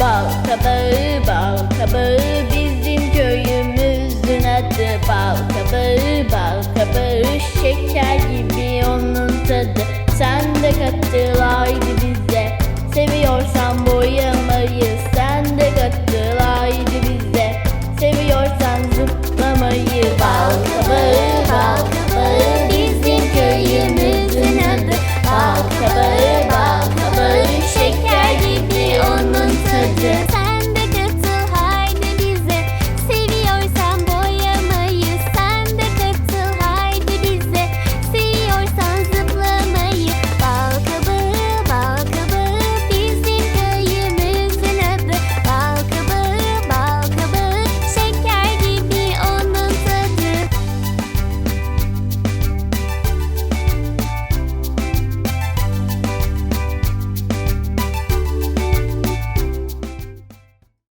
Bal kabağı bal kabağı bizim köyümüzün adı Bal kabağı bal kabağı şeker gibi onun tadı. Sen de katıl haydi bize Seviyorsan boyamayı sen de katıl haydi bize Seviyorsan zıplamayı. Bal